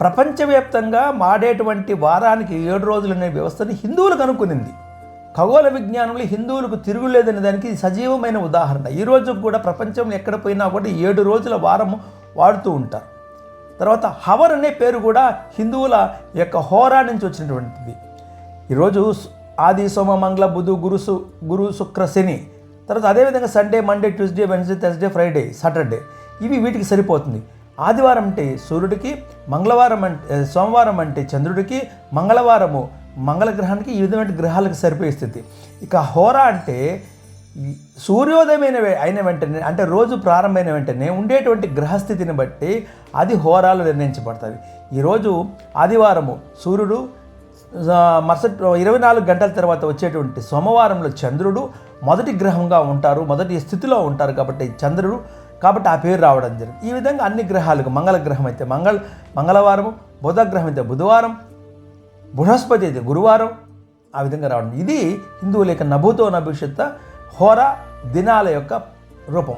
ప్రపంచవ్యాప్తంగా మాడేటువంటి వారానికి ఏడు రోజులు అనే వ్యవస్థని హిందువులు కనుక్కునింది ఖగోళ విజ్ఞానంలో హిందువులకు తిరుగులేదనే దానికి సజీవమైన ఉదాహరణ. ఈ రోజు కూడా ప్రపంచంలో ఎక్కడ పోయినా కూడా ఏడు రోజుల వారం వాడుతూ ఉంటారు. తర్వాత హవర్ అనే పేరు కూడా హిందువుల యొక్క హోరా నుంచి వచ్చినటువంటిది. ఈరోజు ఆది సోమ మంగళ బుధు గురు సు గురు శుక్ర శని తర్వాత అదేవిధంగా Sunday Monday Tuesday Wednesday Thursday Friday Saturday ఇవి వీటికి సరిపోతుంది. ఆదివారం అంటే సూర్యుడికి మంగళవారం అంటే సోమవారం అంటే చంద్రుడికి మంగళవారము మంగళగ్రహానికి ఈ విధమైన గ్రహాలకు సరిపోయే స్థితి. ఇక హోరా అంటే సూర్యోదయమైన అయిన వెంటనే అంటే రోజు ప్రారంభమైన వెంటనే ఉండేటువంటి గ్రహస్థితిని బట్టి అది హోరాలు నిర్ణయించబడుతుంది. ఈరోజు ఆదివారము సూర్యుడు మరుసటి ఇరవై నాలుగు గంటల తర్వాత వచ్చేటువంటి సోమవారంలో చంద్రుడు మొదటి గ్రహంగా ఉంటారు మొదటి స్థితిలో ఉంటారు కాబట్టి చంద్రుడు కాబట్టి ఆ పేరు రావడం జరిగింది. ఈ విధంగా అన్ని గ్రహాలకు మంగళ గ్రహం అయితే మంగళ మంగళవారం బుధ గ్రహం అయితే బుధవారం బృహస్పతి అయితే గురువారం ఆ విధంగా రావడం. ఇది హిందువుల యొక్క నభూతో నభవిష్యత్ హోరా దినాల యొక్క రూపం.